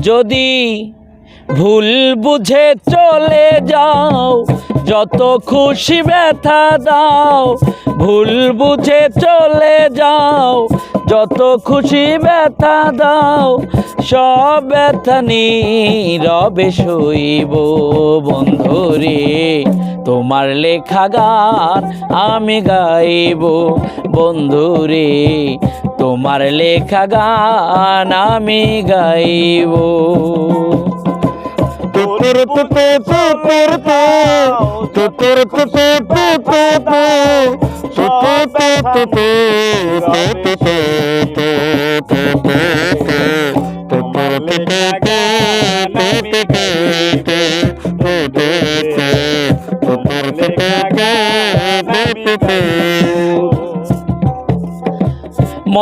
যদি ভুল বুঝে চলে যাও, যত খুশি ব্যথা দাও, ভুল বুঝে চলে যাও, যত খুশি ব্যথা দাও, সব ব্যথা নীরবে সইব বন্ধুরে তোমার লেখা গান আমি গাইব বন্ধুরে তোমার লেখা গান আমি গাইব। তুতুর তুতু তুতুর তু তুতুর তুতু তুতু তু তুতু তুতু তু তুতু তু তু তু তু তুতুর তুতু তু তুতু তু তু তু তুতুর তুতু তু তু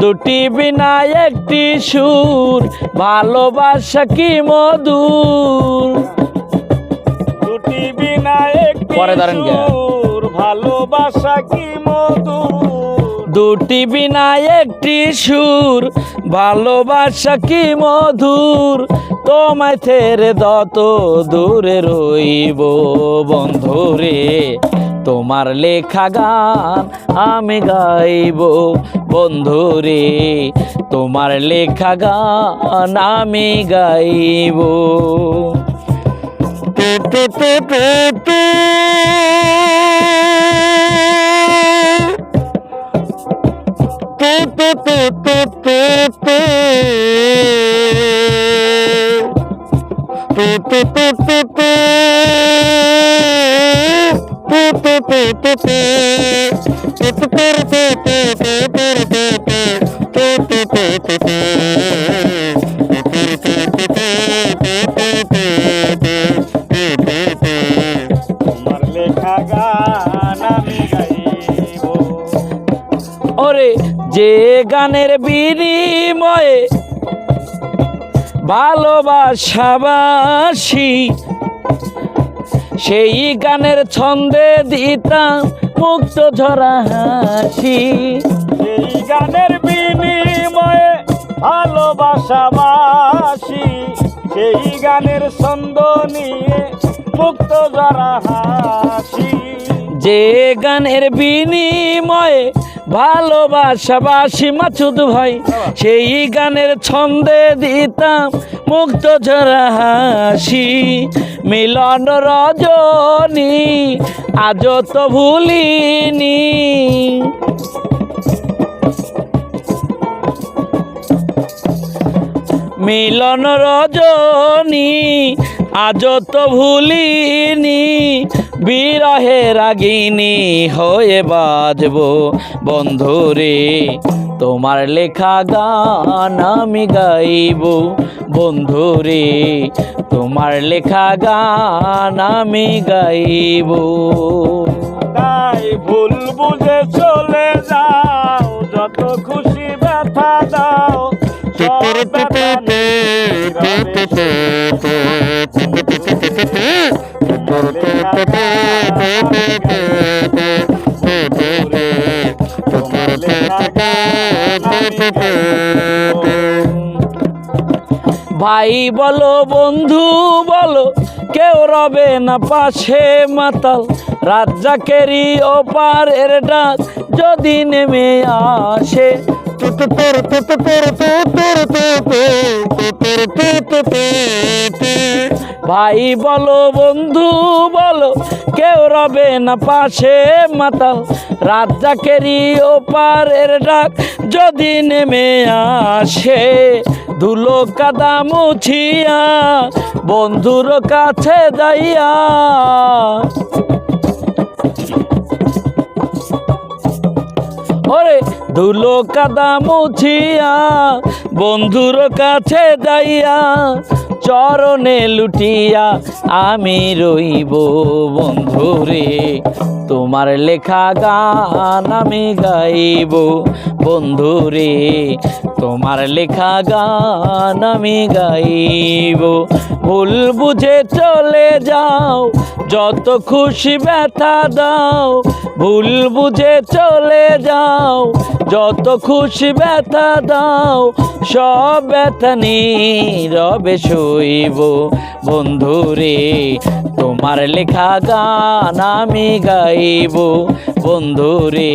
দুটি বিনা একটি সুর ভালোবাসা কি মধুর? দুটি বিনা একটি পরে দাঁড়ান সুর, ভালোবাসা কি মধুর? দুটি বিনা একটি সুর ভালোবাসা কি মধুর? তোমায় থেরে দত দূরে রইব বন্ধুরে তোমার লেখা গান আমি গাইব। বন্ধুরে তোমার লেখা গান আমি গাইব। তুতু তুতু তু তুতু তুতু ওরে যে গানের বিনিময়ে ভালোবাসাবাসি সেই গানের ছন্দে দিতাম মুক্ত ঝরা হাসি। সেই গানের বিনিময়ে ভালোবাসাবাসি সেই গানের ছন্দ নিয়ে মুক্ত যারা হাসি। যে গানের বিনিময়ে ভালোবাসাবাসি মাছুদ ভাই সেই গানের ছন্দে দিতাম মুক্ত ঝরা হাসি। মিলন রজনী আজ তো ভুলিনি। মিলন রজনী আজ তো ভুলিনি। বিরহে রাগিনী হয়ে বাজব। বন্ধুরে তোমার লেখা গান আমি গাইব। বন্ধুরে তোমার লেখা গান আমি গাইব। তাই ভুল বুঝে চলে ভাই বলো, বন্ধু বলো, কেউ রবে না পাশে মাতাল। রাজ্জাকেরই ওপারের ডাক যদি নেমে আসে। ভাই বলো, বন্ধু বলো, কেউ রবে না পাশে মাতাল। রাজ্জাকেরই ওপারের ডাক যদি নেমে আসে, ধুলো কাদা মুছিয়া বন্ধুর কাছে যাইয়া। ওরে, ধুলো কাদা মুছিয়া বন্ধুর কাছে যাইয়া চরণে লুটিয়া আমি রইব বন্ধুরে। তোমার লেখা গান আমি গাইব বন্ধুরে। তোমার লেখা গান আমি গাইব। ভুল বুঝে চলে যাও, যত খুশি ব্যথা দাও ভুল বুঝে চলে যাও, যত খুশি ব্যথা দাও, সব ব্যথা নীরবে বন্ধু বন্ধুরে, তোমার লেখা গান আমি গাইব। বন্ধুরে